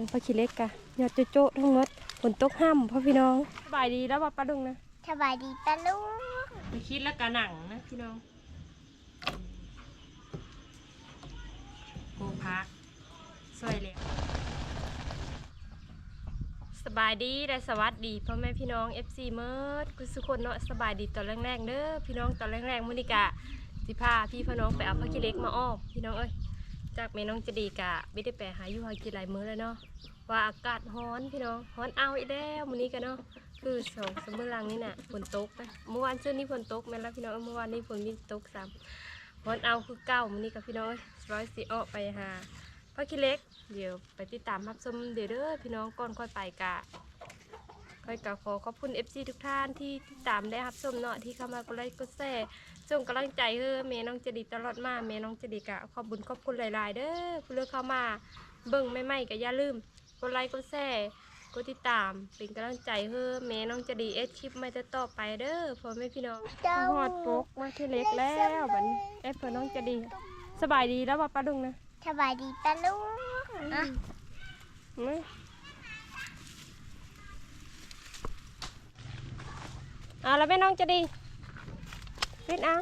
เป็นปลาขี้เล็กกะยอดโจ๊ะๆทั้งหมดฝนตกห้ำพ่อพี่น้องสบายดีแล้วว่าปลาดุงนะสบายดีปะลุงไปคิดแล้วกะหนังนะพี่น้องโกพักสวยเลยสบายดีและสวัสดีพ่อแม่พี่น้อง FC เมิร์ดกุสุคนเนาะสบายดีตอนแรกๆเด้อพี่น้องตอนแรกๆมื้อนี้กะสิพาพี่พ่อน้องไปเอาปลาขี้เล็กมาอ้อมพี่น้องเอ้ย จากแม่น้องจะดีกะไม่ได้ไปหาอยู่หากินหลายมื้อแล้วเนาะว่าอากาศร้อนพี่น้องร้อนเอาอีกแล้วมื้อนี้กันเนาะคือสองสมมือลังนี่น่ะฝนตกนะเมื่อวานเช้านี้ฝนตกแม่นแล้วพี่น้องเมื่อวานนี้ฝนมีตกซ้ำวันเอาคือเก้ามื้อนี้กับพี่น้องร้อยสีออกไปหาพ่อขี้เล็ก เดี๋ยวไปติดตามรับชมเดี๋ยวเด้อพี่น้องก่อนค่อยไปกะค่อยกะขอขอบคุณ FC ทุกท่านที่ติดตามได้รับชมเนาะที่เข้ามากดไลค์กดแชร์ ส่งกำลังใจเฮ้อแม่น้องจะดีตลอดมาแม่น้องจะดีกะขอบบุญขอบคุณหลาย ๆ เด้อผู้เลือกเข้ามาเบิ่งไม่ไม่ๆก็อย่าลืมกดไลค์กดแชร์กดติดตามเป็นกำลังใจเฮ้อแม่น้องจะดีเอสคลิปไม่จะต่อไปเด้อพ่อแม่พี่น้องเจ้าหอดปกมาที่เล็กแล้วบัดนี้เอฟเพื่อน้องจะดีสบายดีแล้วว่าป้าดุงนะสบายดีปะลุงอะมาเอาแล้วแม่น้องจะดี เล่นอะ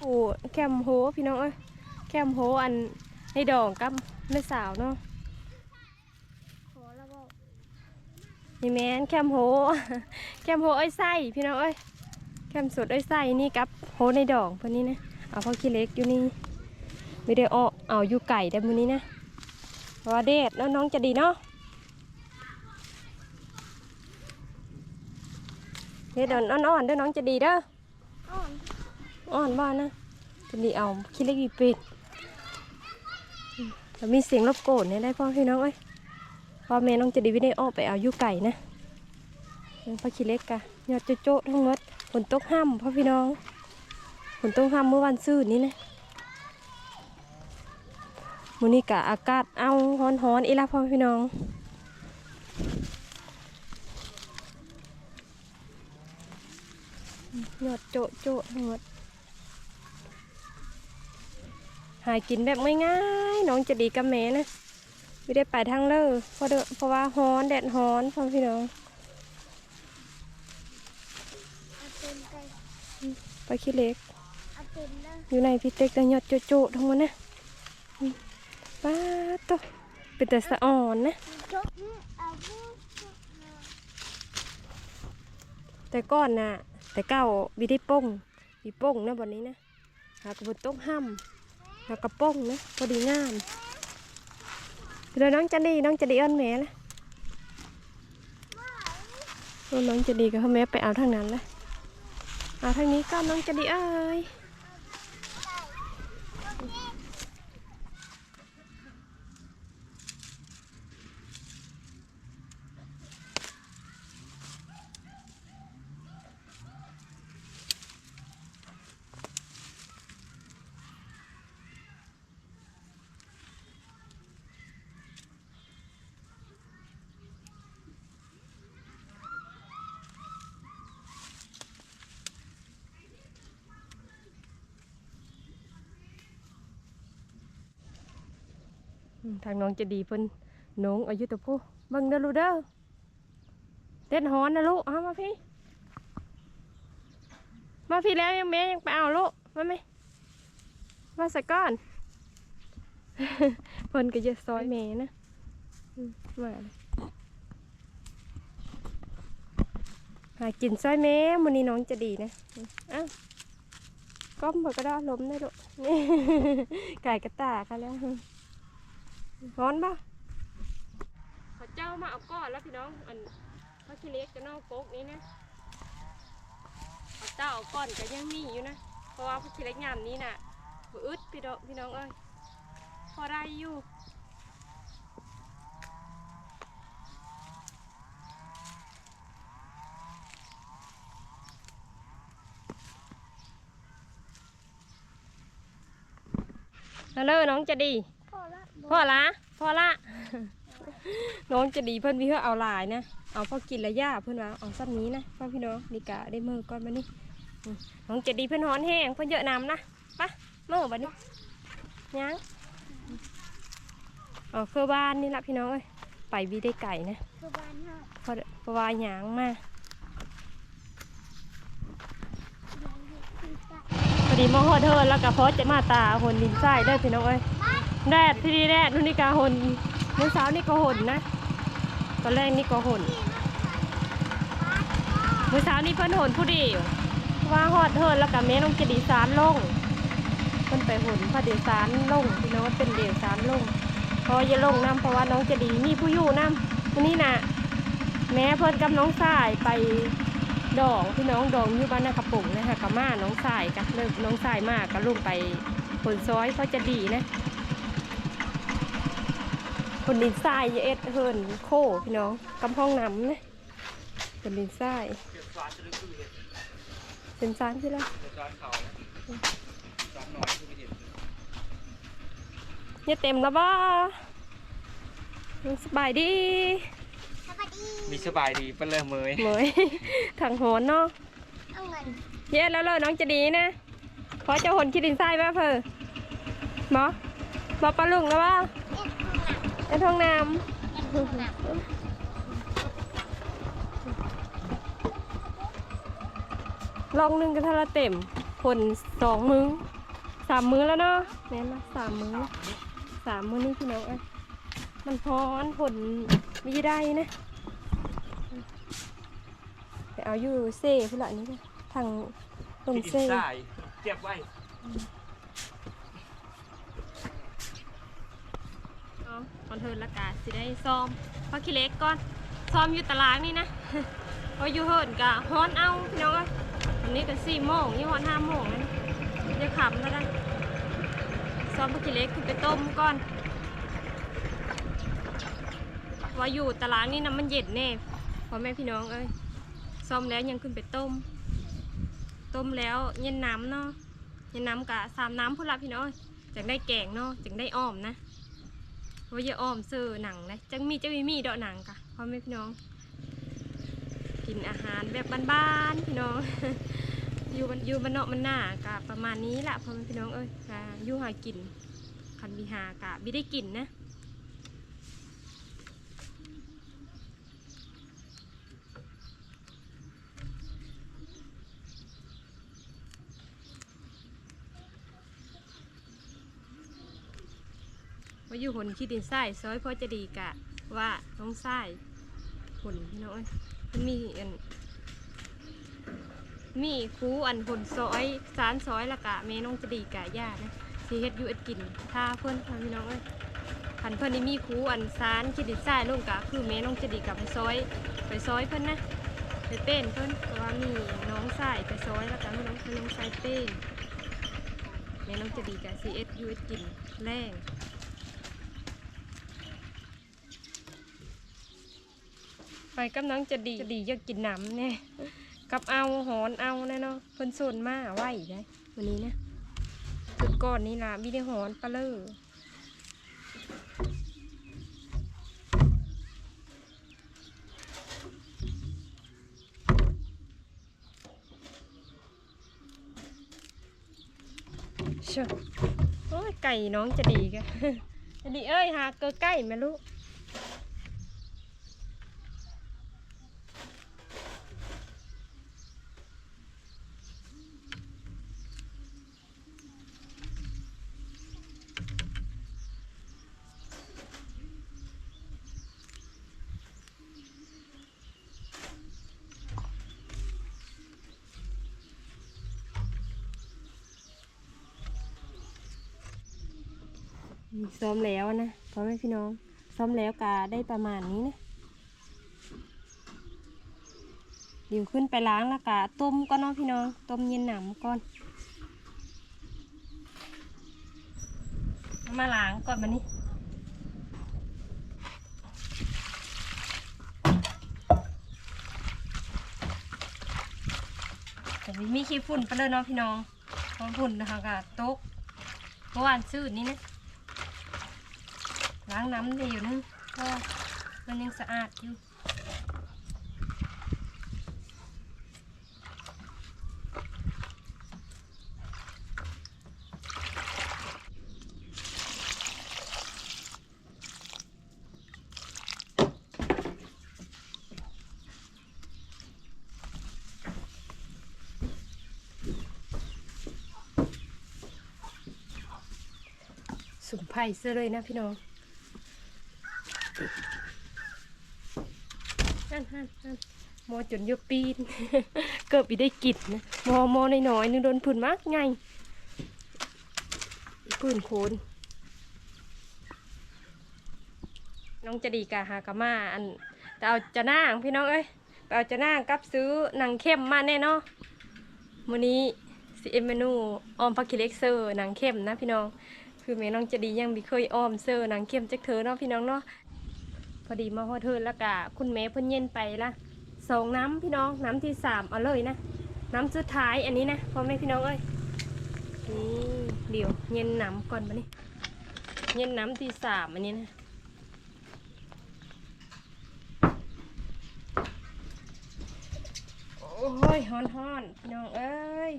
โอ้แคมโหพี่น้องเอ้ยแคมโหอันในดองกับแม่สาวเนาะขอระบอกนี่แมนแคมโหแคมโหเอ้ยไส้พี่น้องเอ้ยแคมสดเอ้ยไส้นี่กับโหในดองเพื่นนี้นะเอาพ่อขี้เล็กอยู่นี่ไม่ได้เอาเอาอยู่ไก่แต่มือนี้นะเพราะว่าเด็ดแล้วน้องจะดีเนาะเด็ดอ่อนๆเด้อน้องจะดีเด้อ อ่อนบ้านนะจะดีเอาขี้เล็กอีเป็ดแล้วมีเสียงรบกวนเนี่ยได้พ่อพี่น้องเอ้ยพ่อแม่น้องจะดีไม่ได้ออกไปเอายู่ไก่นะเป็นปลาขี้เล็กกะยอดโจ๊ะทั้งหมดฝนตกห้ำพ่อพี่น้องฝนตกห้ำเมื่อวันซื่นนี้นะมื้อนี้กะอากาศเอาฮ้อนๆอีละพ่อพี่น้องยอดโจ๊ะโจ๊ะทั้งหมด หากินแบบง่ายๆน้องจะดีกับแม่นะไม่ได้ไปทางเลอเพราะเด้อเพราะว่าฮ้อนแดดฮ้อนพ่อพี่น้องไปขี้เล็ก อยู่ในพิเต็กแต่ยอดโจๆทั้งหมดนะป้าดโตเป็นแต่สะอ่อนนะแต่ก้อนน่ะ แต่เก้าวิได้ป้งวิป้งนะบนนี้นะหากระบุต้มห้ำ หากระป้งนะพอดีงามเดี๋ยวน้องจะดีน้องจะดีเอิ้นแม่ละน้องจะดีกับพ่อแม่ไปเอาทางนั้นเลยเอาทางนี้ก็น้องจะดีเอ้ย ทางน้องจะดีเพิ่นน้องอายุตะพูบิ่งเด้อลูกเด้อเด็ดหอนนะลูกเอามาพี่ มาพี่แล้วยังแม่ยังไปเอาลูกมาไหมมาสักก้อนเพิ่นก็จะซอยแม่นะมาหากินซอยแม่มื้อนี้น้องจะดีนะอ้าวก้มเบิกก็ได้ล้มได้ลูกนี่ไก่กระตากันแล้ว ร้อนปะเขาเจ้ามาเอาก้อนแล้วพี่น้องอันพระชิเล็กกับน้องโก๊กนี้นะเขาเจ้าเอาก้อนก็ยังมีอยู่นะเพราะว่าพระชิเล็กยามนี้น่ะอึดพี่น้องพี่น้องเอ้ยพอได้อยู่ฮัลโหลน้องจะดี พ่อละพ่อละน้องจะดีเพื่อนพี่เพื่อเอาลายนะเอาพ่อกินละย่าเพื่อนว่าเอาสั้นนี้นะพ่อพี่น้องดีกะได้มือก่อนมานี่น้องจะดีเพื่อนฮ้อนแห้งเพื่อนเยอะน้ำนะปะมือบัดนี้ยังเอาเครือบ้านนี่ละพี่น้องเอ้ยไปวิได้ไก่นะคือบ้านเฮาเพราะเพราะว่าหยางมาพอดีมาฮอดเทินแล้วก็เพราะจะมาตาหนดินทรายได้พี่น้องเอ้ย แดดที่นี่แดดนู่นนี่กาหนเมื่อเช้านี่ก็หนนะตอนแรกนี่ก็หนเมื่อเช้านี่เพิ่นหนผู้เดียวว่าฮอดเทินแล้วก็แม่น้องเจดีสารลงเพิ่นไปหนพอดีสารลงพี่น้องเป็นเดียวสารลงพออย่าลงน้ำเพราะว่าน้องเจดีมีผู้อยู่น้ำวันนี้นะแม่เพิ่นกับน้องสายไปดองพี่น้องดองอยู่บ้านนากระปุกนะคะกับมาน้องสายกันเลิกน้องสายมากก็ลงไปผลซ้อยเขาจะดีนะ คนดินทรายอย่าเอ็ดเฮินโคพี่น้องกำห้องน้ำนะคนดินทรายเก็บฟ้าจะลึกคือเห็ดเป็นซานใช่ไหมเก็บฟ้าเขาฟ้าน้อยคือไม่เห็นเนี่ยเต็มแล้วบ้าสบายดีสวัสดีมีสบายดีเป็นเริ่มเมยเหมยทางโหนเนาะเอาเงินเย็นแล้วเลยน้องจะดีนะขอเจ้าหนคิดดินทรายมาเพอหมอบอกปลาลุงแล้วว่าเอ็ดห้องน้ ในท้องน้ำเอ็ดห้องน้ำลองหนึงกันทาละเต็มผลสองมือสามมือแล้วเนาะแม่นละสามมือสามมือนี่พี่น้องอ้ยมันพอนผลมีได้นะไปเอาอยู่เซ่พุ่นละนี้นะทางลงเซ่เก็บไว้ คอนเทิร์นละกาสิได้ซ้อมพักขี้เล็กก่อนซ้อมอยู่ตารางนี่นะพออยู่เฮิร์นกะฮ้อนเอาพี่น้องเอ้ยวันนี้ก็สี่โมงยี่ฮ้อนห้าโมงนั่นเดี๋ยวขับแล้วได้ซ้อมพักขี้เล็กขึ้นไปต้มก่อนว่าอยู่ตารางนี่น้ำมันเย็นแน่พ่อแม่พี่น้องเอ้ยซ้อมแล้วยังขึ้นไปต้ม ต้มแล้วเย็นน้ำเนาะเย็นน้ำกะสามน้ำพุ่นละพี่น้องเจากได้แกงเนาะจากได้อ้อมนะ ว่าอย่าอ้อมซื้อหนังนะจังมีจะมีมีดอกหนังกะพ่อแม่พี่น้อง กินอาหารแบบบ้านๆพี่น้อง อยู่บ้านอยู่บ้านนอกมันหน้ากะประมาณนี้แหละพ่อแม่พี่น้องเอ้ยอ่าอยู่หากินคันมีหากะไม่ได้กินนะ อยู่หนขี้ดินทรายซอยพ่อจะดีกะ ว่าน้องทรายหนพี่น้องเอ้ยมันมีอัน มีคูอันผลซอยสารซอยละกะแม่น้องจะดีกะย่านะสิเฮ็ดอยู่เอ็ดกินถ้าเพิ่นพี่น้องเอ้ยคันเพิ่นนี่มีคูอันสารคิดดินทรายลงกะ คือแม่น้องจะดีกะไปซอยไปซอยเพิ่นนะไปเต้นเพิ่นเพราะว่ามีน้องสายไปซอยล้วก็มีน้องพะน้องสายเต้นแม่น้องจะดีกะสิเอ็ดยูเอ็ดกินแรง ไปกับน้องจะดีจะดีอยากกินน้ำเนี่ยกับเอาหอนเอาแน่เนาะเพิ่นส่วนมาไหวได้วันนี้นะจุดก่อนนี่ล่ะมีได้หอนปลาเลอเชื่อโอ้ยไก่น้องจะดีกะจะดีเอ้ยหาเกอใกล้ไหมลูก ซ้อมแล้วนะพ่อแม่พี่น้อง ซ้อมแล้วกาได้ประมาณนี้นะเดี๋ยวขึ้นไปล้างแล้วกาต้มก็เนาะพี่น้อง ต้มเย็นหนำก่อน มาล้างก่อนมานี่แต่มีขี้ฝุ่นไปเลยเนาะพี่น้องเพราะฝุ่นนะคะกะตกเมื่อวานซื้อนี่นะ ล้างน้ำได้อยู่นึก็มันยังสะอาดอยู่สุขภัยซะเลยนะพี่น้อง มอจนยกปีน เกือบไปได้กิดนะมอมอน้อยๆนึงโดนผื่นมากไงผื่นโคนน้องจะดีกาหากามาอันแต่เอาจะนางพี่น้องเอ้ยไปเอาจะนางกับซื้อนังเข้มมาแน่เนาะมื้อนี้สิเอ็มเมนูออมพักคิเล็กเซอร์นังเข้มนะพี่น้อง คือแม่น้องจะดียังบ่เคยออมเซอร์นังเข้มจักเธอเนาะพี่น้องเนาะ อดีมาฮอดเทินแล้วก็คุณแม่เพิ่นเย็นไปละสองน้ำพี่น้องน้ำที่สามเอาเลยนะ น้ำสุดท้ายอันนี้นะพ่อแม่พี่น้องเอ้ยนี่เดี๋ยวเย็นน้ำก่อนมานี่เย็นน้ำที่สามอันนี้นะโอ้ยฮ้อนฮอนๆพี่น้องเอ้ย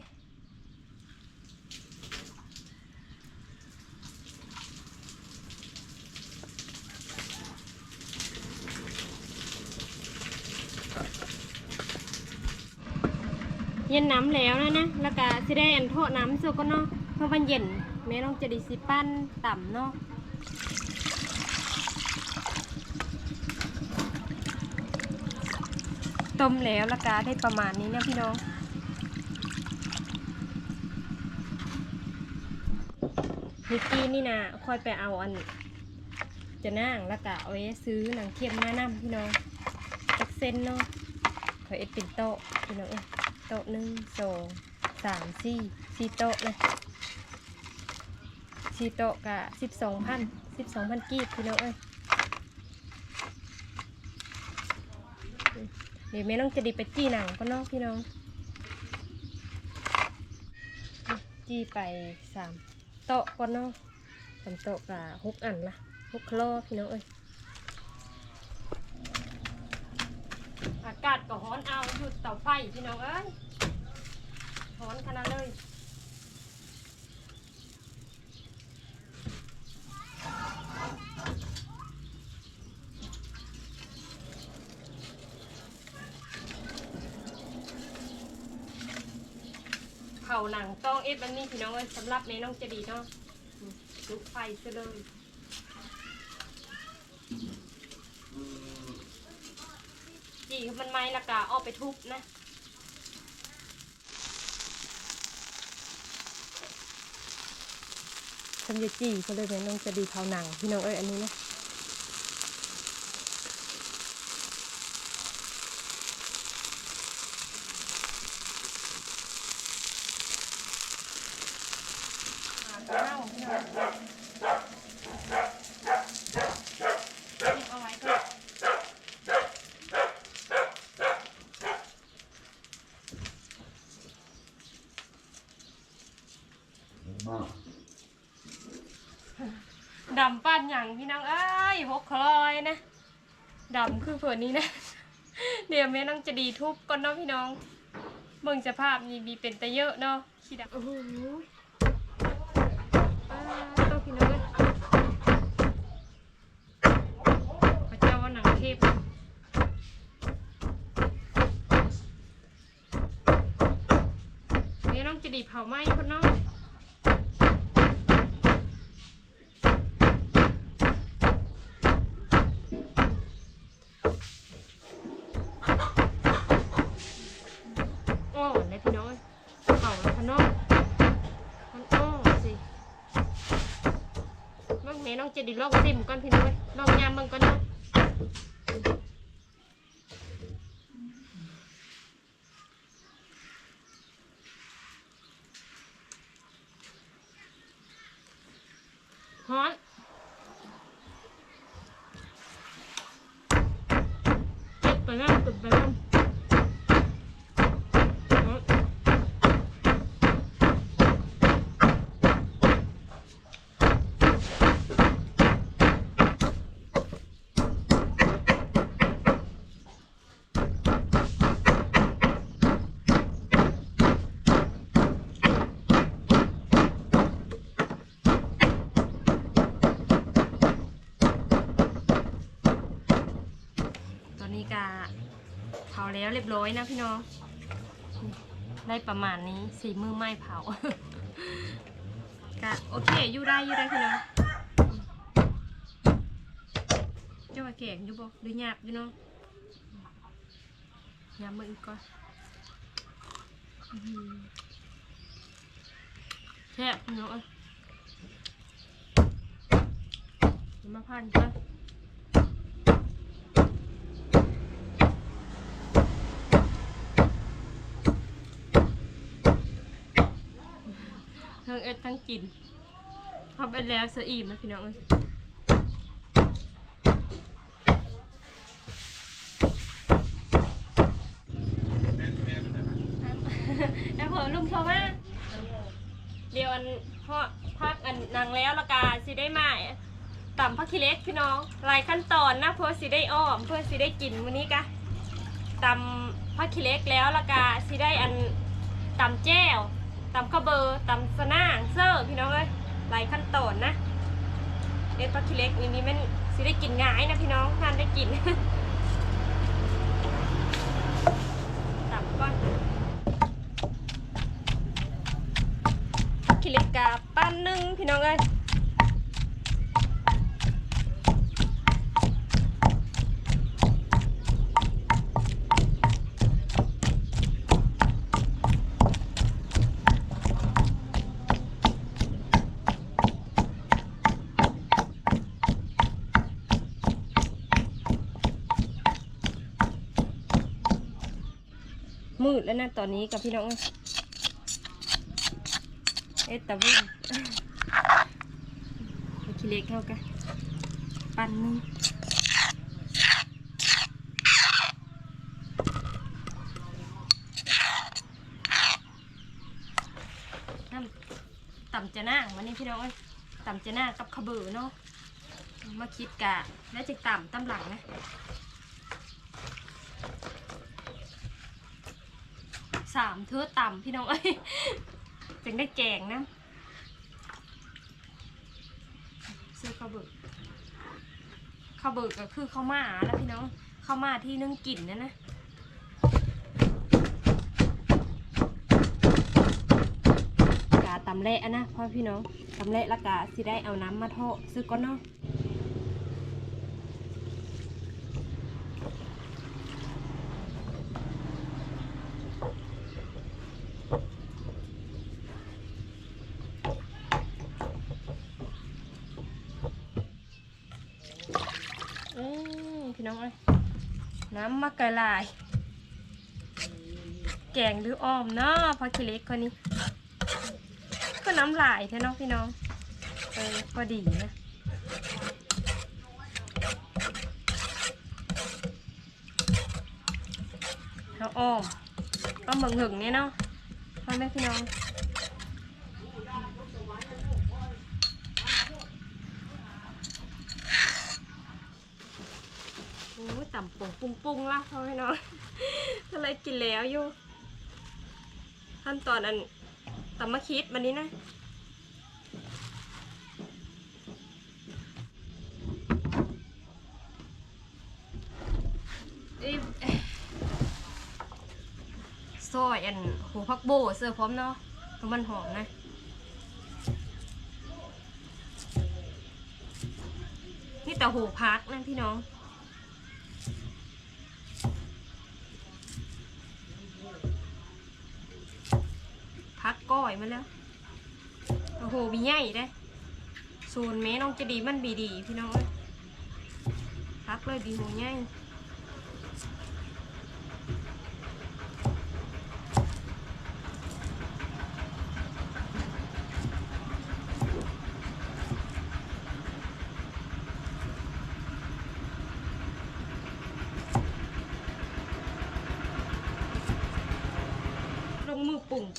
เย็นน้ำแล้วนะนะแล้วก็สิได้อันโทษน้ำสุกก็เนาะเพราะมันเย็นแม่น้องจะดีสิปั้นต่ำเนาะต้มแล้วแล้วก็ได้ประมาณนี้นะพี่น้องนิกกี้นี่นะคอยไปเอาอัน จะนั่งแล้วก็เอาไว้ซื้อหนังเค็มมานํพี่น้องจักเส้นเนาะขอเอ็ดเป็นโต๊ะพี่น้องเอ้ยโต๊ะหนึ่งสองสามสี่สี่โต๊ะเลยสี่โต๊ะกะสิบสองพันสิบสองพันกีบพี่น้องเอ้ยเดี๋ยวแม่น้องจะดีไปจี้หนังก็นอกพี่น้องจี้ไปสามโต๊ะก็นอกสามโต๊ะกะหกอันละหกคลอพี่น้องเอ้ยอา กาศก็ร้อนเอาหยุดเตาไฟพี่น้องเอ้ยร้อนขนาดเลยเผาหนังต้องเอฟอันนี้พี่น้องเอ้ยสำหรับในน้องจะดีเนาะลุกไฟซะเลยือมันไหม้ละกาเอาไปทุบนะทำยาจีเขาเลยเนี่ยน้องจะดีเผาหนังพี่น้องเอ้ยอันนี้นะอ่าข้าวพี่น้องหยิบเอาไว้ก่อนดำปั้นอย่างพี่น้องเอ้ยหกคลอยนะดำคือเผื่อ นี้นะเดี๋ยวแม่น้องจะดีทุบก่อนเนาะพี่น้องเบิ่งสภาพนี่มีเป็นแต่เยอะเนาะขี้ดำโอ้โหอ่าตัวพี่น้องพระเจ้าว่าหนังเทพแม่น้องจะดีเผาไหม้คนเนาะอ้อเลยพี่น้อยเผาแล้วพะน้องมันอ้อสิ บางแม่น้องจะไดิลองซิมก่อนพี่น้อยลองยามเบังก่อนเนาะฮ้อนเจ็บไปนั่งตึบไปนั่ง ร้อยนะพี่น้อง ได้ประมาณนี้สีมือไม้เผาก็โอเคอยู่ได้อยู่ได้พี่น้องเจ้าว่าแข่งอยู่บ่หรือหยาบอยู่เนาะหยาบมืออีกก่อนแช่บพี่น้องมาพันกัน ทั้งเอ็ดทั้งกินพอไปแล้วเสียอิ่มนะพี่น้องเอ้ยแอปเปิลลุ่มเขามาเดี๋ยวอันเพราะพักอันนางแล้วและกาสิได้มาต่ำพักคิเล็กพี่น้องหลายขั้นตอนนะเพื่อสิได้อ้อมเพื่อสิได้กินมื้อนี้กะตำพักคิเล็กแล้วและกาสิได้อันตำแจ้ว ตำข้าวเบอร์ตำสนางเซอร์พี่น้องเอ้ยหลายขั้นตอนนะเอ็ดพักคิเล็กนี่นี่มันสิได้กินง่ายนะพี่น้องทานได้กินตำก่อนคิเล็กกาปั้นหนึ่งพี่น้องเอ้ย มืดแล้วนะตอนนี้กับพี่น้องเอ้ยเอ็ดตะวิ่งเอาขี้เล็กเข้ากันปั่นนึงน้ำต่ำจะหน้าวันนี้พี่น้องเอ้ต่ำจะหน้ากับขบือเนาะมาคิดกะแล้วจะต่ำตำหลังนะ สามเทือต่ำพี่น้องเอ้ยจึงได้แกงนะซื้อข้าวเบึกข้าวเบึกก็คือข้าวมาแล้วพี่น้องข้าวมาที่นึ่งกลิ่นนะนะกาตำเละนะพ่อพี่น้องตำเละแล้วกาสิได้เอาน้ำมาทซื้อก้อนเนาะอืมพี่น้องเอ้ย น้ำมะกลาย แกงหรืออ้อมเนาะพอคิเล็กคนนี้ ก็น้ำลายแท้เนาะพี่น้อง เออพอดีนะเอาอ้อมก็เบิ่งหึงเนี่ยเนาะพ่อแม่พี่น้อง โอ้ยต่ำ ปุงละพ่อแม่น้องอะไรกินแล้วอยู่ ขั้นตอนอันตำมะคิดวันนี้นะเอ้ยซอยอันหัวพักโบเสื้อพร้อมเนาะเพราะมันหอมนะนี่แต่หูพักนะพี่น้อง พักก้อยมาแล้วโอ้โหมีใหญ่ได้ศูนย์เมน้องจะดีมันบีดีพี่น้องเอ้ยพักเลยดีหูใหญ่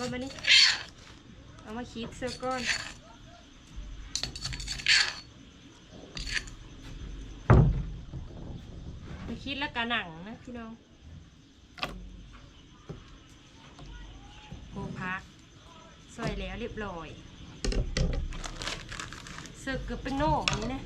ก่อนมานี่เอามาคิดเสื้อก้อนมาคิดแล้วกะหนังนะพี่น้องโหพักซอยแล้วเรียบร้อยเสื้อเกือบเป็นโน่อันนี้นะ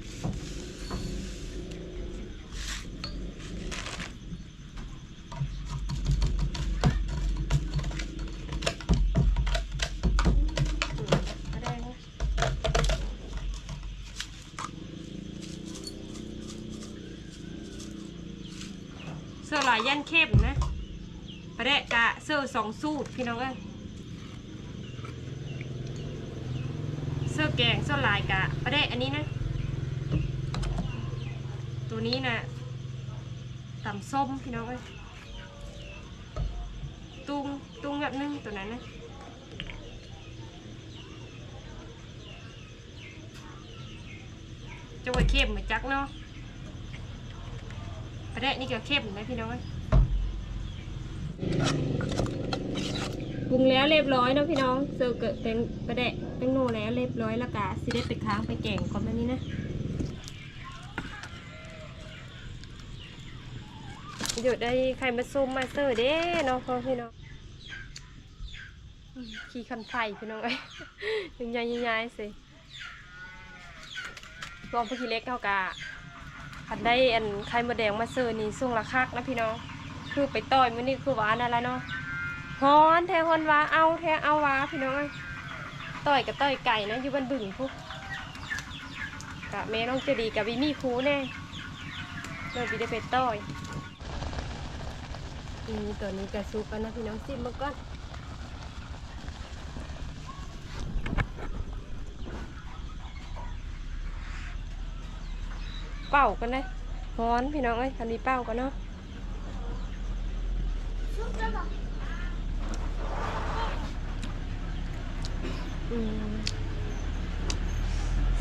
เข้มนะประเดะกะเสื้อสองสูตรพี่น้องเอ้ยเสื้อแกงเสื้อลายกะประเดะอันนี้นะ ตัวนี้นะตำส้มพี่น้องเอ้ยตุงตุงแบบนึงตัวนั้นนะจะไว้เข้มเหมือนจักเนาะประเดะนี่ก็เข้มนะพี่น้องเอ้ย ปรุงแล้วเรียบร้อยเนาะพี่น้องเสิร์เกิดเป็นประเดะเป็นโนแล้วเรียบร้อยแล้วกะสิได้ไปค้างไปแกงก่อนแบบนี้นะเดี๋ยวได้ใครมาซูมมาเซอร์เด้เน้องพ่อพี่น้องขี่คันไฟพี่น้องเอ้ยังยายยายสิลองพอขี่เล็กเขากะคันได้อันไข่มดแดงมาเซอร์นี่ส่งราคักนะพี่น้อง คือไปต่อยมื้อนี้คือหวานอะไรเนาะฮ้อนแทฮอนหวาเอาแทเอาหวาพี่น้องเอ้ต่อยกับต่อยไก่นะอยู่บนบึงพุกกะแม่น้องเจะดีกับวิมี่คูแน่เราบีได้ไปต่อยอืมตัวนี้กระซุกกันนะพี่น้องซิมมาก่อนเป่ากันเลยฮ้อนพี่น้องเอ้ยทันนี้เป่ากันเนาะ แล้วบ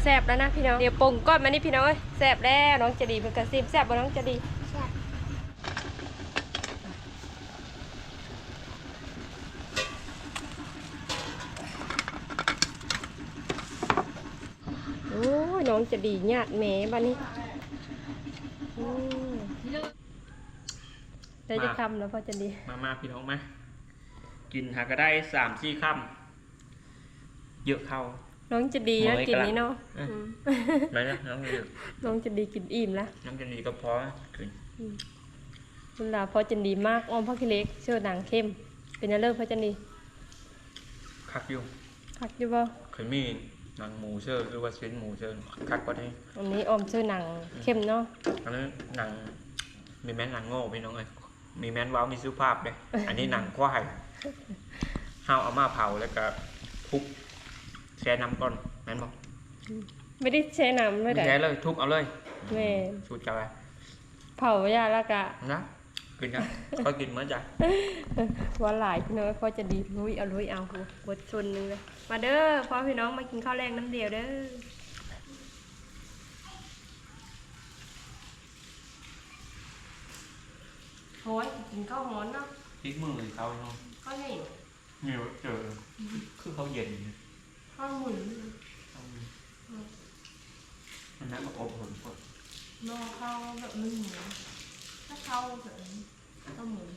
แซบแล้วนะพี่น้อง เดี๋ยวปรุงก้อนมานี่พี่น้องเอ้ยแซบแล้วน้องจะดีเป็นกระซิมแซบบ่น้องจะดีโอ้ยน้องจะดีญาติแม่บ้านนี้อืม ได้จะคำแล้วพอจะดีมามาพี่น้องมากินหาก็ได้สามสี่คำเยอะเข้าน้องจะดีนะเมื่อยกินกะละนี้เนาะเอออืมไหนนะน้องเยอะน้องจะดีกินอิ่มแล้วน้องจะดีก็พอขึ้นเวลาพอจันดีมากอ้อมพักกิเล็กเชื่อหนังเข้ม เป็นอะไรพอจันดีคักอยู่คักอยู่บ่เคยมีหนังหมูเชื่อหรือว่าชิ้นหมูเชื่อคักกว่านี้อันนี้อ้อมเชื่อหนังเข้มเนาะอันนั้นหนังมีแม้นหนังโง่พี่น้องเลย มีแม้นว้าวมีสุภาพเลยอันนี้หนังควายห้าวเอามาเผาแล้วก็ทุบแช่น้ำก้อนแม่นบอกไม่ได้แช่น้ำเลยไม่แต่แช่เลยทุบเอาเลยแม่สูตรจะไปเผายาแล้วกะนะกินนะก็กินเหมื่อนจ้ะว่าหลายพี่น้องพอจะดีลุยเอาลุยเอาหัวบดชนหนึงเลยมาเด้อพ่อพี่น้องมากินข้าวแรงน้ำเดียวเด้อ โอ้ยกินข้าวฮ้อนเนาะพริกมือเขาเนาะข้าวเหนียวเหนียวเจอคือเขาเย็นข้าวหมุนมันนั่นก็อบอุ่นกดนอข้าวแบบนึ่งหมูถ้าข้าวแบบนี้ข้าวหมุน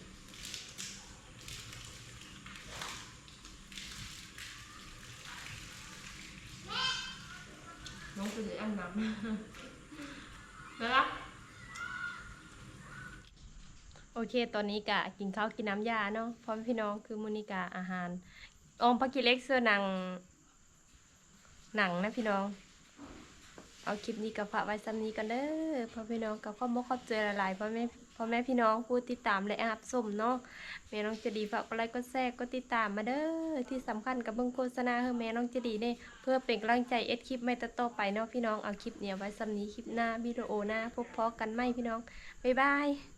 น้องกูจะอันน้ำ แล้วล่ะโอ เคตอนนี้กะกินข้าวกินน้ำยาเนาะพร้อมพี่น้องคือมูนิกาอาหารออมพักกิเล็กเสื้อหนัง หนังนะพี่น้อง เอาคลิปนี้กับฝากไว้ซ้ำนี้กันเด้อพ่อพี่น้องกับข้อมกขอบใจหลายๆพ่อแม่พ่อแม่พี่น้องผู้ติดตามและอาบสมเนาะแม่น้องจะดีฝากกดไลค์กดแชร์กดติดตามมาเด้อที่สำคัญกับเบิ่งโฆษณาเฮ้แม่น้องจะดีเนี่ยเพื่อเป็นกำลังใจเอ็ดคลิปใหม่ต่อๆไปเนาะพี่น้องเอาคลิปเนี่ยไว้ซ้ำนี้คลิปหน้าวิดีโอหน้าพบพอกันไหมพี่น้องบ๊ายบาย